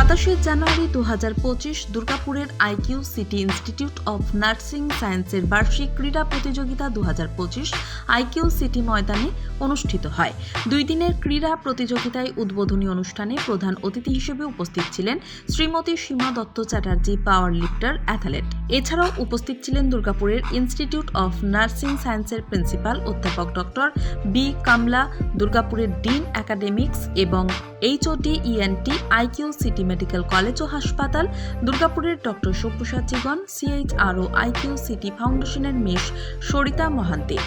সাতাশে জানুয়ারি দু হাজার পঁচিশ দুর্গাপুরের IQ City Institute of Nursing সায়েন্সের বার্ষিক ক্রীড়া প্রতিযোগিতা দু হাজার পঁচিশ আইকিউ সিটি ময়দানে অনুষ্ঠিত হয়। দুই দিনের ক্রীড়া প্রতিযোগিতায় উদ্বোধনী অনুষ্ঠানে প্রধান অতিথি হিসেবে উপস্থিত ছিলেন Shrimati Seema Dutta Chatterjee, power lifter, athlete. এছাড়াও উপস্থিত ছিলেন দুর্গাপুরের ইনস্টিটিউট অফ নার্সিং সায়েন্সের প্রিন্সিপাল অধ্যাপক ডক্টর বি কামলা, দুর্গাপুরের ডিন একাডেমিক্স এবং HOD ENT IQ City medical college ও হাসপাতাল দুর্গাপুরের ডক্টর সব্যসাচীগণ সিএইচআরও আইকিউ সিটি ফাউন্ডেশনের মেষ সরিতা মহান্তি।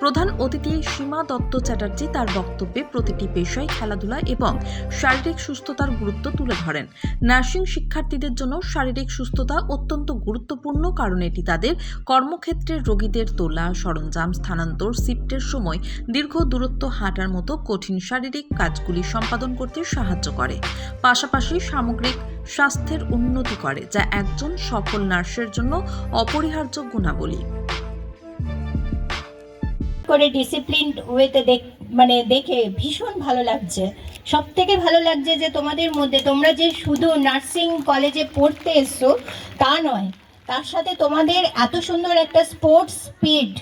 প্রধান অতিথি সীমা দত্ত চ্যাটার্জি তার বক্তব্যে প্রতিটি পেশায় খেলাধুলা এবং শারীরিক সুস্থতার গুরুত্ব তুলে ধরেন। নার্সিং শিক্ষার্থীদের জন্য শারীরিক সুস্থতা অত্যন্ত গুরুত্বপূর্ণ কারণ এটি তাদের কর্মক্ষেত্রের রোগীদের তোলা, সরঞ্জাম স্থানান্তর, শিফটের সময় দীর্ঘ দূরত্ব হাঁটার মতো কঠিন শারীরিক কাজগুলি সম্পাদন করতে সাহায্য করে। পাশাপাশি সামগ্রিক স্বাস্থ্যের উন্নতি করে, যা একজন সফল নার্সের জন্য অপরিহার্য গুণাবলী। করে ডিসিপ্লিন ওয়েতে দেখ মানে দেখে ভীষণ ভালো লাগছে। সব থেকে ভালো লাগছে যে তোমাদের মধ্যে, তোমরা যে শুধু নার্সিং কলেজে পড়তে এসছো, তা নয়, তার সাথে তোমাদের এত সুন্দর একটা স্পোর্টস স্পিড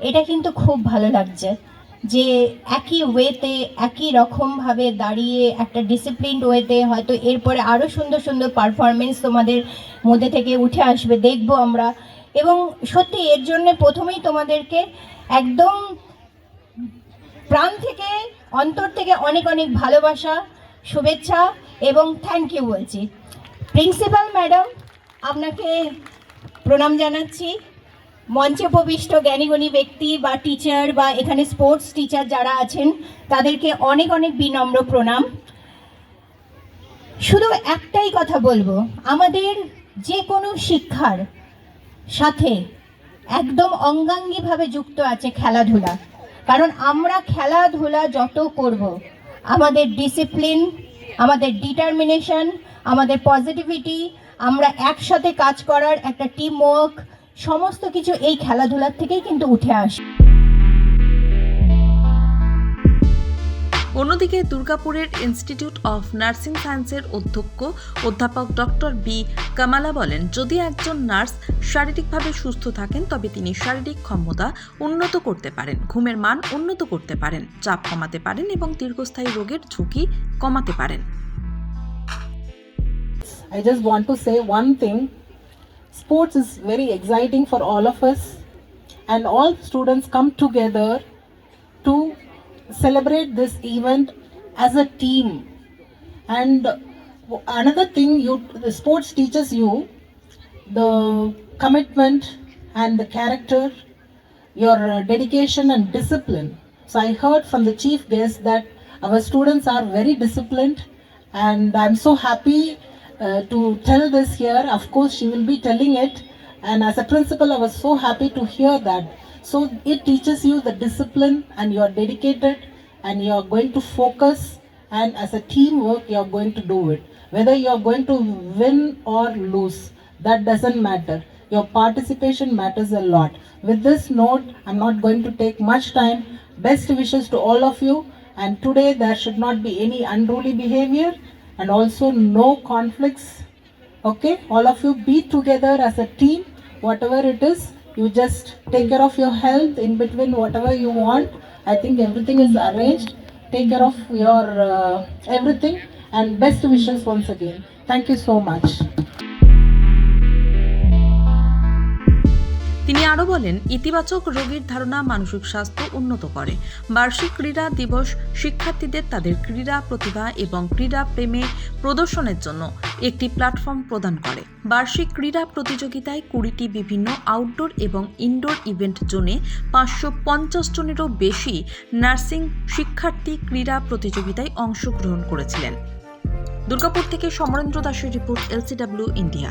এটা কিন্তু খুব ভালো লাগছে। যে একই ওয়েতে একই রকমভাবে দাঁড়িয়ে একটা ডিসিপ্লিনড ওয়েতে হয়তো এরপরে আরও সুন্দর সুন্দর পারফরমেন্স তোমাদের মধ্যে থেকে উঠে আসবে। দেখব আমরা এবং সত্যি এর জন্য প্রথমেই তোমাদেরকে একদম প্রাণ থেকে, অন্তর থেকে অনেক অনেক ভালোবাসা, শুভেচ্ছা এবং থ্যাংক ইউ বলছি। প্রিন্সিপাল ম্যাডাম আপনাকে প্রণাম জানাচ্ছি। মঞ্চে উপবিষ্ট জ্ঞানীগুণী ব্যক্তি বা টিচার বা এখানে স্পোর্টস টিচার যারা আছেন, তাদেরকে অনেক অনেক বিনম্র প্রণাম। শুধু একটাই কথা বলব, আমাদের যে কোনো শিক্ষার সাথে একদম অঙ্গাঙ্গিভাবে যুক্ত আছে খেলাধুলা। কারণ আমরা খেলাধুলা যত করব, আমাদের ডিসিপ্লিন আমাদের ডিটারমিনেশন আমাদের পজিটিভিটি আমরা একসাথে কাজ করার একটা টিম ওয়ার্ক সমস্ত কিছু এই খেলাধুলার থেকেই কিন্তু উঠে আসে। অন্যদিকে দুর্গাপুরের ইনস্টিটিউট অফ নার্সিং সায়েন্সের অধ্যক্ষ অধ্যাপক ডক্টর বি কামালা বলেন যদি একজন নার্স শারীরিকভাবে সুস্থ থাকেন তবে তিনি শারীরিক ক্ষমতা উন্নত করতে পারেন ঘুমের মান উন্নত করতে পারেন চাপ কমাতে পারেন এবং দীর্ঘস্থায়ী রোগের ঝুঁকি কমাতে পারেন I just want to say one thing. Sports is very exciting for all of us, and all students come together to celebrate this event as a team. And another thing, you the sports teaches you the commitment and the character, your uh, dedication and discipline. So I heard from the chief guest that our students are very disciplined, and I'm so happy uh, to tell this here. Of course, she will be telling it, and as a principal, I was so happy to hear that. So it teaches you the discipline, and you are dedicated, and you are going to focus, and as a teamwork, you are going to do it. Whether you are going to win or lose, that doesn't matter. Your participation matters a lot. With this note, I'm not going to take much time. Best wishes to all of you. And today, there should not be any unruly behavior and also no conflicts. Okay, all of you be together as a team, whatever it is. You just take care of your health in between, whatever you want. I think everything is arranged. Take care of your uh, everything and best wishes once again. Thank you so much. তিনি আরও বলেন, ইতিবাচক রোগীর ধারণা মানসিক স্বাস্থ্য উন্নত করে। বার্ষিক ক্রীড়া দিবস শিক্ষার্থীদের তাদের ক্রীড়া প্রতিভা এবং ক্রীড়া প্রেমে প্রদর্শনের জন্য একটি প্ল্যাটফর্ম প্রদান করে। বার্ষিক ক্রীড়া প্রতিযোগিতায় কুড়িটি বিভিন্ন আউটডোর এবং ইনডোর ইভেন্ট জোনে পাঁচশো পঞ্চাশ জনেরও বেশি নার্সিং শিক্ষার্থী ক্রীড়া প্রতিযোগিতায় অংশগ্রহণ করেছিলেন। দুর্গাপুর থেকে সমরেন্দ্র দাসের report, LCW, India.